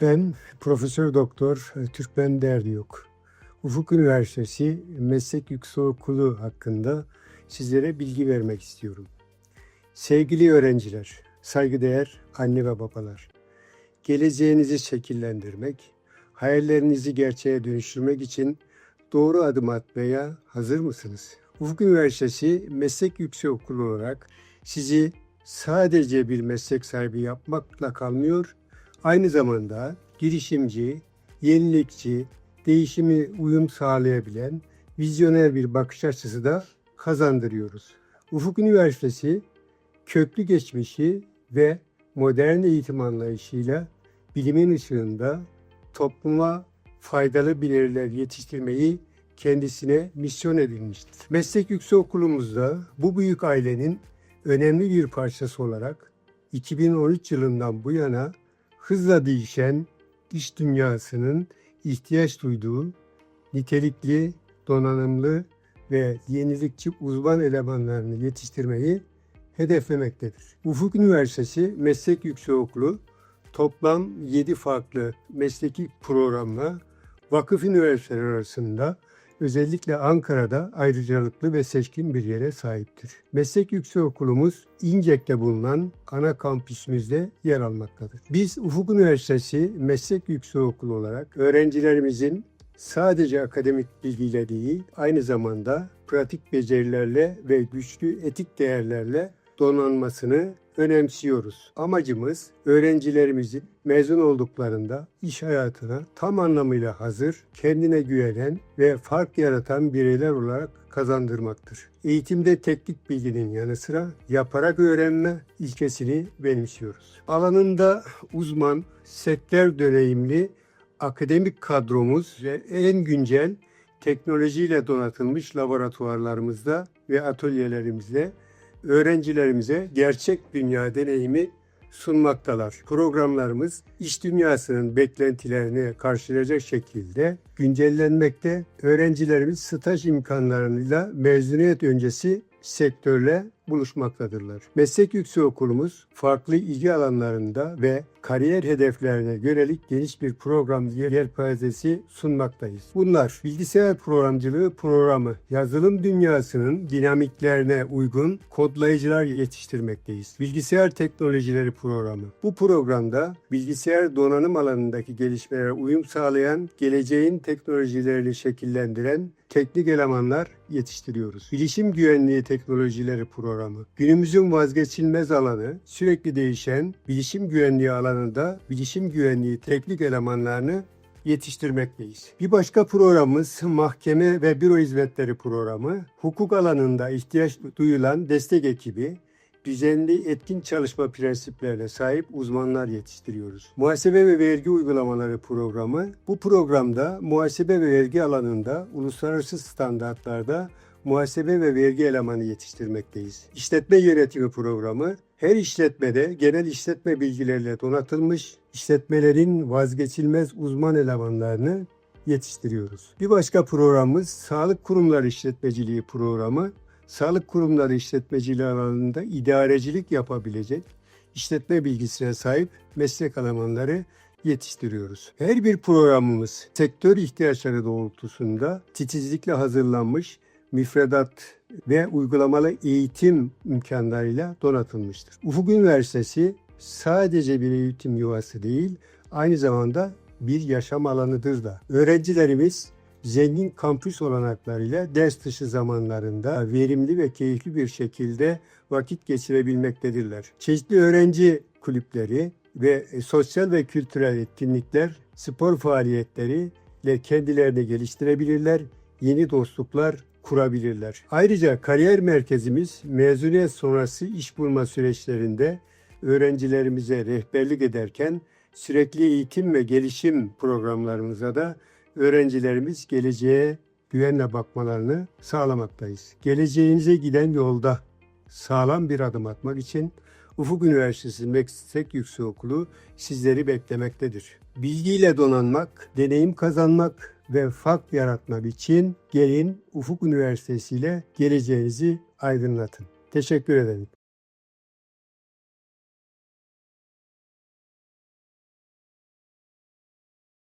Ben Profesör Doktor Türkmen Derdiyok. Ufuk Üniversitesi Meslek Yüksekokulu hakkında sizlere bilgi vermek istiyorum. Sevgili öğrenciler, saygıdeğer anne ve babalar. Geleceğinizi şekillendirmek, hayallerinizi gerçeğe dönüştürmek için doğru adım atmaya hazır mısınız? Ufuk Üniversitesi Meslek Yüksekokulu olarak sizi sadece bir meslek sahibi yapmakla kalmıyor, aynı zamanda girişimci, yenilikçi, değişimi uyum sağlayabilen vizyoner bir bakış açısı da kazandırıyoruz. Ufuk Üniversitesi köklü geçmişi ve modern eğitim anlayışıyla bilimin ışığında topluma faydalı bireyler yetiştirmeyi kendisine misyon edilmiştir. Meslek Yüksekokulumuzda bu büyük ailenin önemli bir parçası olarak 2013 yılından bu yana hızla değişen iş dünyasının ihtiyaç duyduğu nitelikli, donanımlı ve yenilikçi uzman elemanlarını yetiştirmeyi hedeflemektedir. Ufuk Üniversitesi Meslek Yüksekokulu toplam 7 farklı mesleki programla vakıf üniversiteler arasında özellikle Ankara'da ayrıcalıklı ve seçkin bir yere sahiptir. Meslek Yüksekokulumuz İncek'te bulunan ana kampüsümüzde yer almaktadır. Biz Ufuk Üniversitesi Meslek Yüksekokulu olarak öğrencilerimizin sadece akademik bilgiyle değil, aynı zamanda pratik becerilerle ve güçlü etik değerlerle donanmasını önemsiyoruz. Amacımız öğrencilerimizin mezun olduklarında iş hayatına tam anlamıyla hazır, kendine güvenen ve fark yaratan bireyler olarak kazandırmaktır. Eğitimde teknik bilginin yanı sıra yaparak öğrenme ilkesini benimsiyoruz. Alanında uzman, sektör deneyimli akademik kadromuz ve en güncel teknolojiyle donatılmış laboratuvarlarımızda ve atölyelerimizde öğrencilerimize gerçek dünya deneyimi sunmaktalar. Programlarımız iş dünyasının beklentilerini karşılayacak şekilde güncellenmekte. Öğrencilerimiz staj imkanlarıyla mezuniyet öncesi sektörle buluşmaktadırlar. Meslek Yüksekokulumuz farklı ilgi alanlarında ve kariyer hedeflerine yönelik geniş bir program yelpazesi sunmaktayız. Bunlar bilgisayar programcılığı programı, yazılım dünyasının dinamiklerine uygun kodlayıcılar yetiştirmekteyiz. Bilgisayar teknolojileri programı. Bu programda bilgisayar donanım alanındaki gelişmelere uyum sağlayan, geleceğin teknolojilerini şekillendiren teknik elemanlar yetiştiriyoruz. Bilişim güvenliği teknolojileri programı. Günümüzün vazgeçilmez alanı, sürekli değişen bilişim güvenliği alanında bilişim güvenliği teknik elemanlarını yetiştirmekteyiz. Bir başka programımız mahkeme ve büro hizmetleri programı. Hukuk alanında ihtiyaç duyulan destek ekibi, düzenli etkin çalışma prensiplerine sahip uzmanlar yetiştiriyoruz. Muhasebe ve vergi uygulamaları programı. Bu programda muhasebe ve vergi alanında uluslararası standartlarda muhasebe ve vergi elemanı yetiştirmekteyiz. İşletme yönetimi programı her işletmede genel işletme bilgileriyle donatılmış işletmelerin vazgeçilmez uzman elemanlarını yetiştiriyoruz. Bir başka programımız Sağlık Kurumları İşletmeciliği programı. Sağlık kurumları işletmeciliği alanında idarecilik yapabilecek işletme bilgisine sahip meslek elemanları yetiştiriyoruz. Her bir programımız sektör ihtiyaçları doğrultusunda titizlikle hazırlanmış müfredat ve uygulamalı eğitim imkanlarıyla donatılmıştır. Ufuk Üniversitesi sadece bir eğitim yuvası değil, aynı zamanda bir yaşam alanıdır da. Öğrencilerimiz zengin kampüs olanaklarıyla ders dışı zamanlarında verimli ve keyifli bir şekilde vakit geçirebilmektedirler. Çeşitli öğrenci kulüpleri ve sosyal ve kültürel etkinlikler, spor faaliyetleri ile kendilerini geliştirebilirler, yeni dostluklar kurabilirler. Ayrıca kariyer merkezimiz mezuniyet sonrası iş bulma süreçlerinde öğrencilerimize rehberlik ederken sürekli eğitim ve gelişim programlarımıza da öğrencilerimiz geleceğe güvenle bakmalarını sağlamaktayız. Geleceğinize giden yolda sağlam bir adım atmak için Ufuk Üniversitesi Meslek Yüksekokulu sizleri beklemektedir. Bilgiyle donanmak, deneyim kazanmak ve fark yaratmak için gelin Ufuk Üniversitesi ile geleceğinizi aydınlatın. Teşekkür ederim.